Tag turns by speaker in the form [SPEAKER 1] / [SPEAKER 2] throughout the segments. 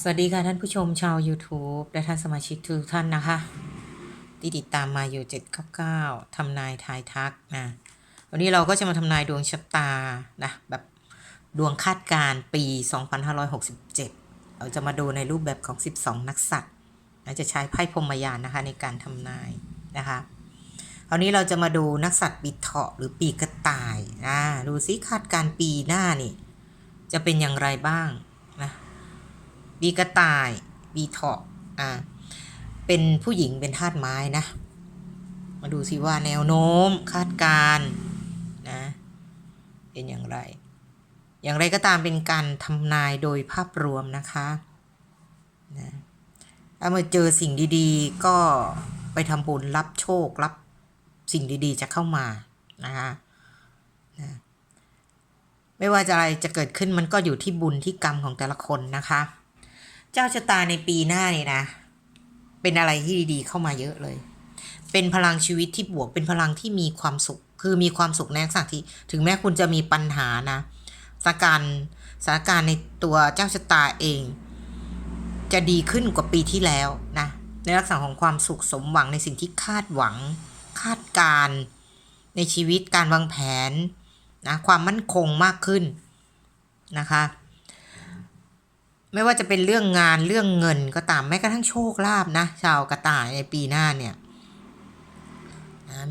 [SPEAKER 1] สวัสดีค่ะท่านผู้ชมชาว YouTube และท่านสมาชิกทุกท่านนะคะที่ติดตามมาอยู่799ทำนายทายทักนะวันนี้เราก็จะมาทำนายดวงชะตานะแบบดวงคาดการปี 2567 เราจะมาดูในรูปแบบของ 12 นักสัตว์นะจะใช้ไพ่พรมยานนะคะในการทำนายนะคะคราวนี้เราจะมาดูนักสัตว์ปีเถาะหรือปีกระต่ายนะดูซิคาดการปีหน้านี่จะเป็นอย่างไรบ้าง นะปีกระต่ายปีเถาะอ่าเป็นผู้หญิงเป็นธาตุไม้นะ มาดูสิว่าแนวโน้มคาดการณ์นะเป็นอย่างไร อย่างไรก็ตามเป็นการทำนายโดยภาพรวมนะคะนะถ้าเมื่อเจอสิ่งดีๆ ก็ไปทำบุญรับโชครับ สิ่งดีๆจะเข้ามานะคะนะไม่ว่าจะอะไรจะเกิดขึ้นมันก็อยู่ที่บุญที่กรรมของแต่ละคนนะคะ เจ้าชะตาในปีหน้านี่นะ เป็นอะไรที่ดีๆ เข้ามาเยอะเลย เป็นพลังชีวิตที่บวก เป็นพลังที่มีความสุข คือมีความสุขในลักษณะที่ถึงแม้คุณจะมีปัญหานะสถานการณ์สถานการณ์ในตัวเจ้าชะตาเอง จะดีขึ้นกว่าปีที่แล้วนะในลักษณะของความสุขสมหวังในสิ่งที่คาดหวัง คาดการณ์ในชีวิตการวางแผนนะความมั่นคงมากขึ้นนะคะ ไม่ว่าจะเป็นเรื่องงานเรื่องเงินก็ตามแม้กระทั่งโชคลาภนะ ชาวกระต่ายในปีหน้าเนี่ย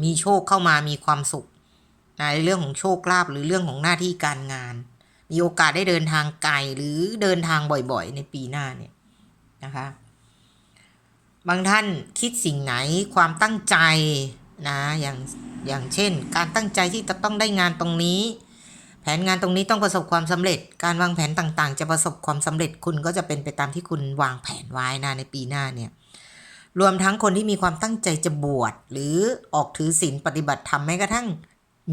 [SPEAKER 1] มีโชคเข้ามามีความสุขในเรื่องของโชคลาภหรือเรื่องของหน้าที่การงาน มีโอกาสได้เดินทางไกลหรือเดินทางบ่อยๆ ในปีหน้าเนี่ยนะคะบางท่านคิดสิ่งไหนความตั้งใจนะอย่างอย่างเช่น การตั้งใจที่จะต้องได้งานตรงนี้ แผนงานตรงนี้ต้องประสบความสำเร็จ การวางแผนต่างๆ จะประสบความสำเร็จคุณก็จะเป็นไปตามที่คุณวางแผนไว้นะในปีหน้าเนี่ย รวมทั้งคนที่มีความตั้งใจจะบวชหรือออกถือศีลปฏิบัติธรรมแม้กระทั่ง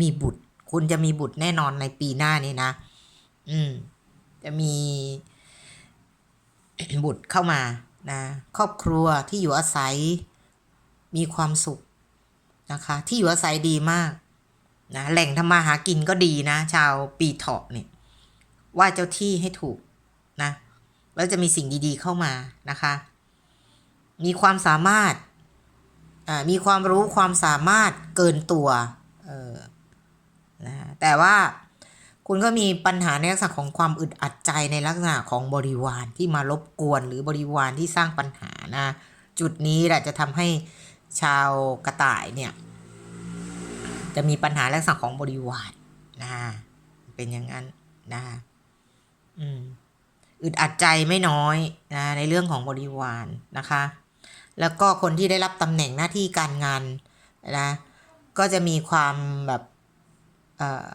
[SPEAKER 1] มีบุตร คุณจะมีบุตรแน่นอนในปีหน้านี้นะ อืม จะมีบุตรเข้ามานะครอบครัวที่อยู่อาศัยมีความสุขนะคะ ที่อยู่อาศัยดีมาก นะแหล่งทำมาหากินก็ดีนะ ชาวปีเถาะเนี่ยว่าเจ้าที่ให้ถูกนะแล้วจะมีสิ่งดีๆเข้ามานะคะ มีความสามารถอ่ามีความรู้ความสามารถเกินตัวออนะแต่ว่าคุณก็มีปัญหาในลักษณะของความอึดอัดใจในลักษณะของบริวารที่มารบกวน หรือบริวารที่สร้างปัญหานะ จุดนี้แหละจะทำให้ชาวกระต่ายเนี่ย จะมีปัญหาลักษณะของบริวารนะเป็นอย่างนั้นนะอืมอึดอัดใจไม่น้อยนะในเรื่องของบริวารนะคะ แล้วก็คนที่ได้รับตำแหน่งหน้าที่การงานนะก็จะมีความแบบเอ่อ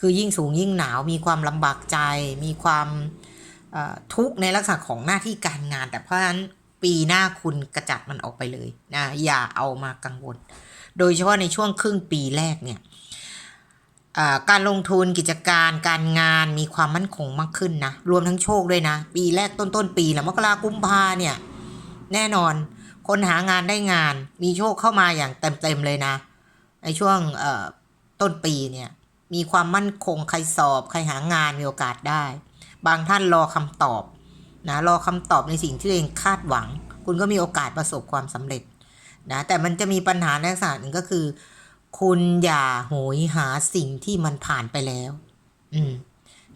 [SPEAKER 1] คือยิ่งสูงยิ่งหนาวมีความลำบากใจ มีความเอ่อทุกข์ในลักษณะของหน้าที่การงาน แต่เพราะฉะนั้นปีหน้าคุณกระจัดมันออกไปเลยนะอย่าเอามากังวล โดยเฉพาะในช่วงครึ่งปีแรกเนี่ยอ่าการลงทุนกิจการการงานมีความมั่นคงมากขึ้นนะ รวมทั้งโชคด้วยนะ ปีแรกต้นต้นๆปีแหละมกรากุมภาเนี่ย แน่นอนคนหางานได้งาน มีโชคเข้ามาอย่างเต็มๆเลยนะ ในช่วงเอ่อต้นปีเนี่ย มีความมั่นคงใครสอบ ใครหางานมีโอกาสได้ บางท่านรอคำตอบนะรอคำตอบในสิ่งที่ตัวเองคาดหวัง คุณก็มีโอกาสประสบความสำเร็จ นะแต่มันจะมีปัญหาในลักษณะหนึ่งก็คือ คุณอย่าโหยหาสิ่งที่มันผ่านไปแล้ว อืม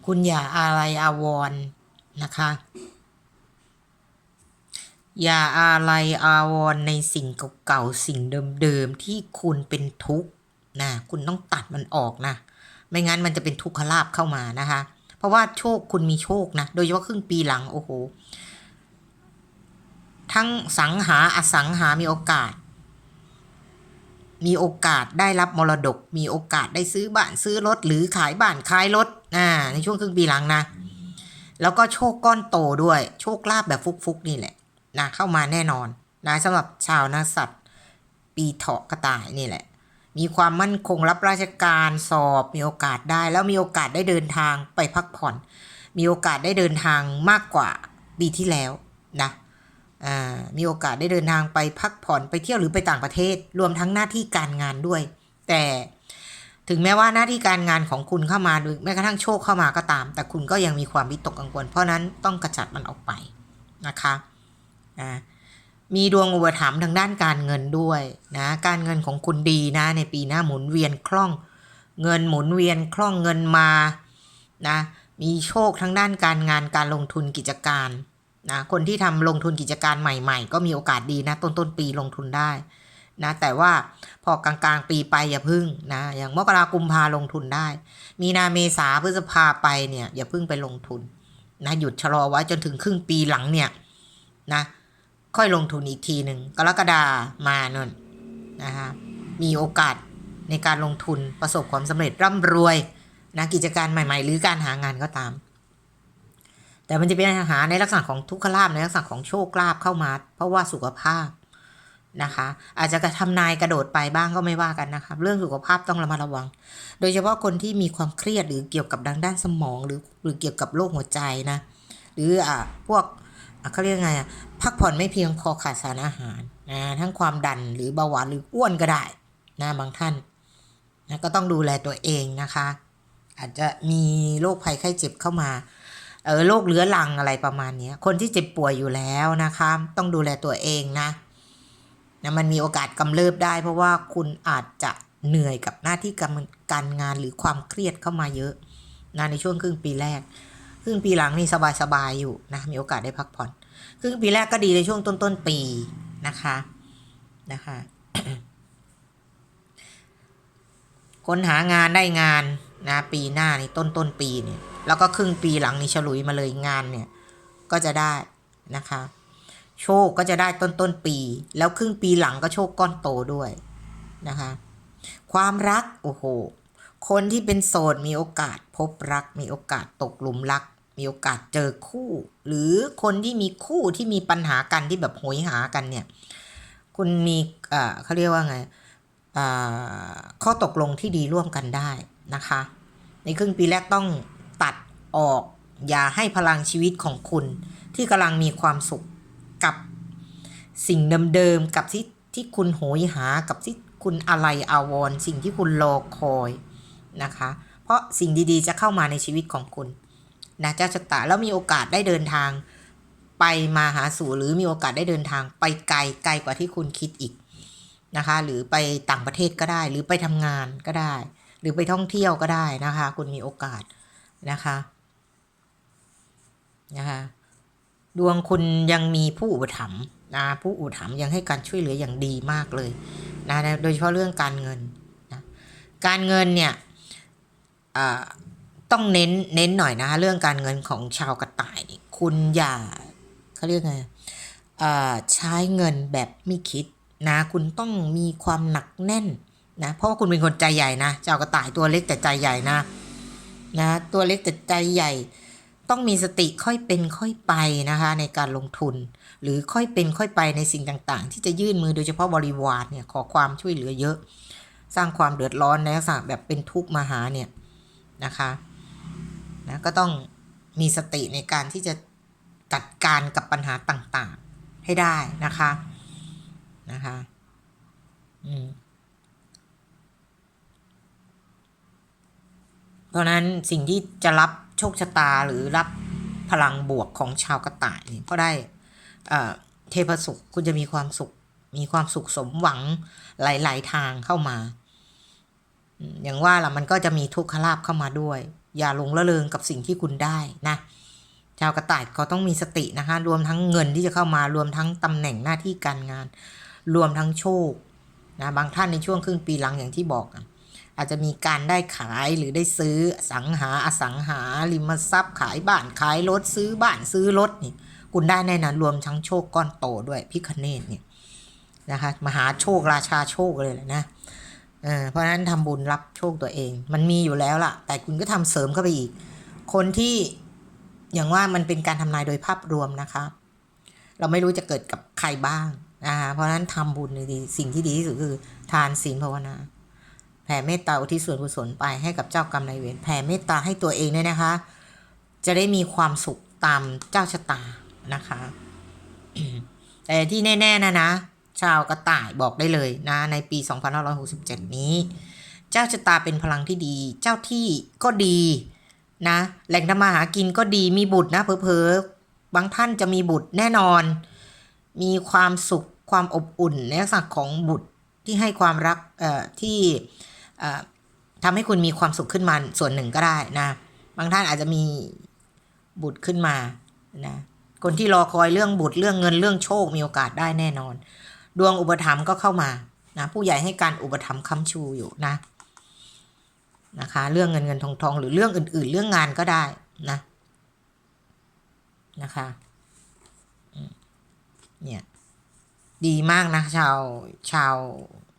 [SPEAKER 1] คุณอย่าอะไรอาวรณ์นะคะ อย่าอะไรอาวรณ์ในสิ่งเก่าๆสิ่งเดิมๆที่คุณเป็นทุกข์นะคุณต้องตัดมันออกนะไม่งั้นมันจะเป็นทุกขลาภเข้ามานะคะ เพราะว่าโชคคุณมีโชคนะ โดยเฉพาะครึ่งปีหลังโอ้โห ทั้งสังหาอสังหามีโอกาส มีโอกาสได้รับมรดก มีโอกาสได้ซื้อบ้านซื้อรถ หรือขายบ้านขายรถอ่าในช่วงครึ่งปีหลังนะ แล้วก็โชคก้อนโตด้วย โชคลาภแบบฟุกๆนี่แหละนะเข้ามาแน่นอนนะสำหรับชาวนักสัตว์ ปีเถาะกระต่ายนี่แหละ มีความมั่นคงรับราชการสอบมีโอกาสได้ แล้วมีโอกาสได้เดินทางไปพักผ่อน มีโอกาสได้เดินทางมากกว่าปีที่แล้วนะอ่า มีโอกาสได้เดินทางไปพักผ่อนไปเที่ยวหรือไปต่างประเทศ รวมทั้งหน้าที่การงานด้วย แต่ถึงแม้ว่าหน้าที่การงานของคุณเข้ามาหรือแม้กระทั่งโชคเข้ามาก็ตาม แต่คุณก็ยังมีความวิตกกังวลเพราะนั้นต้องกระจัดมันออกไปนะคะอ่ามีดวงอุปถัมภ์ทางด้านการเงินด้วยนะการเงินของคุณดีนะในปีหน้าหมุนเวียนคล่อง เงินหมุนเวียนคล่องเงินมานะมีโชคทั้งด้านการงานการลงทุนกิจการ นะคนที่ทำลงทุนกิจการใหม่ ๆ ก็มีโอกาสดีนะ ต้นต้นปีลงทุนได้นะแต่ว่าพอกลางๆ ปีไปอย่าพึ่งนะอย่างมกรากุมภาลงทุนได้ มีนาเมษาพฤษภาไปเนี่ยอย่าพึ่งไปลงทุนนะหยุดชะลอไว้จนถึงครึ่งปีหลังเนี่ยนะค่อยลงทุนอีกทีหนึ่งกรกฎามาเนนนะคะมีโอกาสในการลงทุนประสบความสำเร็จร่ำรวยนะกิจการใหม่ ๆ หรือการหางานก็ตาม แต่มันจะเป็นหาในลักษณะของทุกขลาภในลักษณะของโชคลาภเข้ามา เพราะว่าสุขภาพนะคะ อาจจะกระทำนายกระโดดไปบ้างก็ไม่ว่ากันนะคะเรื่องสุขภาพต้องระมัดระวัง โดยเฉพาะคนที่มีความเครียดหรือเกี่ยวกับดังด้านสมอง หรือหรือเกี่ยวกับโรคหัวใจนะหรืออ่าพวกอะเขาเรียกไงอะพักผ่อนไม่เพียงพอขาดสารอาหารนะทั้งความดันหรือเบาหวานหรืออ้วนก็ได้นะบางท่านนะก็ต้องดูแลตัวเองนะคะ อาจจะมีโรคภัยไข้เจ็บเข้ามา เออโรคเรื้อรังอะไรประมาณนี้คนที่เจ็บป่วยอยู่แล้วนะคะ ต้องดูแลตัวเองนะนะมันมีโอกาสกำเริบได้ เพราะว่าคุณอาจจะเหนื่อยกับหน้าที่การการงานหรือความเครียดเข้ามาเยอะนะในช่วงครึ่งปีแรก ครึ่งปีหลังนี่สบายๆอยู่นะมีโอกาสได้พักผ่อน ครึ่งปีแรกก็ดีในช่วงต้นต้นๆปีนะคะนะคะคนหางานได้งานนะปีหน้านี่ต้นต้นปีเนี่ย แล้วก็ครึ่งปีหลังนี่ฉลุยมาเลยงานเนี่ยก็จะได้นะคะ โชคก็จะได้ต้นต้นปี แล้วครึ่งปีหลังก็โชคก้อนโตด้วยนะคะ ความรักโอ้โหคนที่เป็นโสดมีโอกาสพบรัก มีโอกาสตกหลุมรัก มีโอกาสเจอคู่ หรือคนที่มีคู่ที่มีปัญหากันที่แบบโหยหากันเนี่ย คุณมีเอ่อเขาเรียกว่าไงอ่อข้อตกลงที่ดีร่วมกันได้นะคะ ในครึ่งปีแรกต้อง ตัดออก อย่าให้พลังชีวิตของคุณ ที่กำลังมีความสุขกับสิ่งเดิมๆกับที่ที่คุณโหยหากับที่คุณอะไรอาวรสิ่งที่คุณรอคอยนะคะ เพราะสิ่งดีๆจะเข้ามาในชีวิตของคุณนะเจ้าชะตาแล้วมีโอกาสได้เดินทางไปมาหาสู่หรือมีโอกาสได้เดินทางไปไกลไกลกว่าที่คุณคิดอีกนะคะ หรือไปต่างประเทศก็ได้ หรือไปทำงานก็ได้ หรือไปท่องเที่ยวก็ได้นะคะ คุณมีโอกาส นะคะนะคะดวงคุณยังมีผู้อุปถัมภ์นะผู้อุปถัมภ์ยังให้การช่วยเหลืออย่างดีมากเลยนะโดยเฉพาะเรื่องการเงินนะการเงินเนี่ยต้องเน้นเน้นหน่อยนะคะเรื่องการเงินของชาวกระต่ายนี่คุณอย่าเขาเรียกไงใช้เงินแบบไม่คิดนะคุณต้องมีความหนักแน่นนะเพราะว่าคุณเป็นคนใจใหญ่นะชาวกระต่ายตัวเล็กแต่ใจใหญ่นะ นะ ตัวเล็กแต่ใจใหญ่ ต้องมีสติค่อยเป็นค่อยไปนะคะในการลงทุน หรือค่อยเป็นค่อยไปในสิ่งต่างๆ ที่จะยื่นมือโดยเฉพาะบริวารเนี่ยขอความช่วยเหลือเยอะ สร้างความเดือดร้อนในลักษณะแบบเป็นทุกข์มาหาเนี่ยนะคะนะก็ต้องมีสติในการที่จะจัดการกับปัญหาต่างๆ ให้ได้นะคะนะคะ อืมเพ ราะนั้นสิ่งที่จะรับโชคชะตาหรือรับพลังบวกของชาวกระต่ายเนี่ยก็ได้เอ่อเทพสุขคุณจะมีความสุข มีความสุขสมหวังหลาย ๆ ทางเข้ามา อย่างว่าล่ะมันก็จะมีทุกขลาภเข้ามาด้วย อย่าหลงละเลงกับสิ่งที่คุณได้นะชาวกระต่ายเขาต้องมีสตินะคะ รวมทั้งเงินที่จะเข้ามารวมทั้งตำแหน่งหน้าที่การงาน รวมทั้งโชคนะบางท่านในช่วงครึ่งปีหลังอย่างที่บอกอะ อาจจะมีการได้ขายหรือได้ซื้อสังหาอสังหาริมทรัพย์ขายบ้านขายรถซื้อบ้านซื้อรถนี่คุณได้แน่นอนรวมทั้งโชคก้อนโตด้วยพิคเนตเนี่ยนะคะมหาโชคราชาโชคเลยแหละนะเออเพราะฉะนั้นทำบุญรับโชคตัวเอง มันมีอยู่แล้วล่ะ แต่คุณก็ทำเสริมเข้าไปอีก คนที่อย่างว่ามันเป็นการทำนายโดยภาพรวมนะคะ เราไม่รู้จะเกิดกับใครบ้างนะคะเพราะฉะนั้นทำบุญในดีสิ่งที่ดีที่สุดคือทานศีลภาวนา แผ่เมตตาอุทิศส่วนกุศลไปให้กับเจ้ากรรมนายเวรแผ่เมตตาให้ตัวเองด้วยนะคะ จะได้มีความสุขตามเจ้าชะตานะคะ แต่ที่แน่ ๆ นะนะ ชาวกระต่ายบอกได้เลยนะ ในปี 2567 นี้ เจ้าชะตาเป็นพลังที่ดี เจ้าที่ก็ดีนะ แหล่งทำมาหากินก็ดีมีบุตรนะเพอๆบางท่านจะมีบุตรแน่นอน มีความสุขความอบอุ่นในลักษณะของบุตรที่ให้ความรักเอ่อที่ ทำให้คุณมีความสุขขึ้นมาส่วนหนึ่งก็ได้นะ บางท่านอาจจะมีบุตรขึ้นมานะคนที่รอคอยเรื่องบุตรเรื่องเงินเรื่องโชคมีโอกาสได้แน่นอน ดวงอุปถัมภ์ก็เข้ามานะผู้ใหญ่ให้การอุปถัมภ์ค้ำชูอยู่นะนะคะ เรื่องเงินเงินทองทองหรือเรื่องอื่น ๆ เรื่องงานก็ได้นะนะคะเนี่ยดีมากนะชาวชาว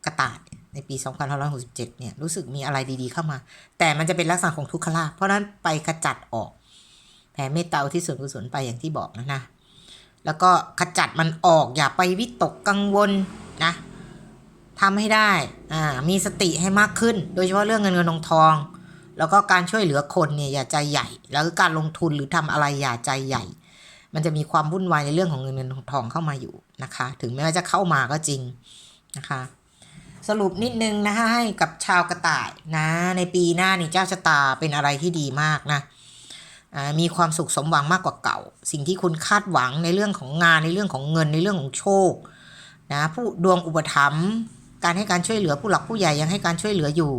[SPEAKER 1] กระต่าย ในปี 2567 เนี่ยรู้สึกมีอะไรดีๆเข้ามา แต่มันจะเป็นลักษณะของทุกขลาภเพราะนั้นไปขจัดออก แผ่เมตตาอุที่ส่วนกุศลไปอย่างที่บอกนะนะ แล้วก็ขจัดมันออกอย่าไปวิตกกังวลนะทำให้ได้อ่ามีสติให้มากขึ้น โดยเฉพาะเรื่องเงินเงินทองทอง แล้วก็การช่วยเหลือคนเนี่ยอย่าใจใหญ่ แล้วก็การลงทุนหรือทำอะไรอย่าใจใหญ่ มันจะมีความวุ่นวายในเรื่องของเงินเงินทองทองเข้ามาอยู่นะคะ ถึงแม้ว่าจะเข้ามาก็จริงนะคะ สรุปนิดนึงนะคะให้กับชาวกระต่ายนะ ในปีหน้านี่เจ้าชะตาเป็นอะไรที่ดีมากนะมีความสุขสมหวังมากกว่าเก่า สิ่งที่คุณคาดหวังในเรื่องของงานในเรื่องของเงินในเรื่องของโชคนะผู้ดวงอุปถัมภ์การให้การช่วยเหลือผู้หลักผู้ใหญ่ยังให้การช่วยเหลืออยู่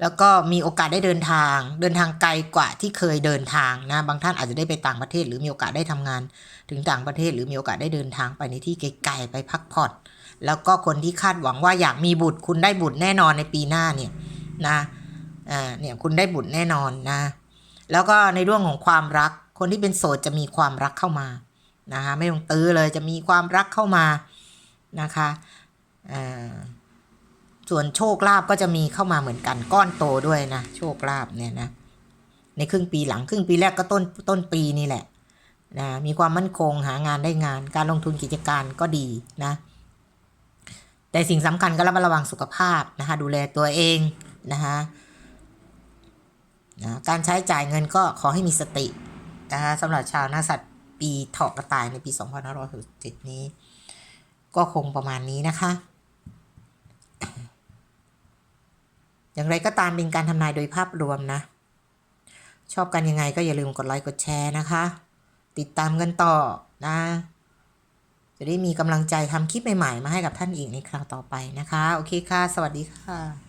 [SPEAKER 1] แล้วก็มีโอกาสได้เดินทาง เดินทางไกลกว่าที่เคยเดินทางนะบางท่านอาจจะได้ไปต่างประเทศ หรือมีโอกาสได้ทำงาน ถึงต่างประเทศหรือมีโอกาสได้เดินทางไปในที่ไกลๆไปพักผ่อน แล้วก็คนที่คาดหวังว่าอยากมีบุตร คุณได้บุตรแน่นอนในปีหน้าเนี่ยนะอ่าเนี่ยคุณได้บุตรแน่นอนนะ แล้วก็ในเรื่องของความรัก คนที่เป็นโสดจะมีความรักเข้ามานะคะไม่ต้องตื้อเลยจะมีความรักเข้ามานะคะอ่าส่วนโชคลาภก็จะมีเข้ามาเหมือนกันก้อนโตด้วยนะโชคลาภเนี่ยนะในครึ่งปีหลังครึ่งปีแรกก็ต้นต้นปีนี่แหละนะมีความมั่นคงหางานได้งาน การลงทุนกิจการก็ดีนะ แต่สิ่งสำคัญก็ระมัดระวังสุขภาพนะคะดูแลตัวเองนะคะนะการใช้จ่ายเงินก็ขอให้มีสตินะคะสำหรับชาวนักสัตว์ปีเถาะกระต่ายในปี 2567 นี้ ก็คงประมาณนี้นะคะ อย่างไรก็ตามเป็นการทำนายโดยภาพรวมนะ ชอบกันยังไงก็อย่าลืมกดไลค์กดแชร์นะคะ ติดตามกันต่อนะ จะได้มีกำลังใจทำคลิปใหม่ๆ มาให้กับท่านอีกในคราวต่อไปนะคะ โอเคค่ะ สวัสดีค่ะ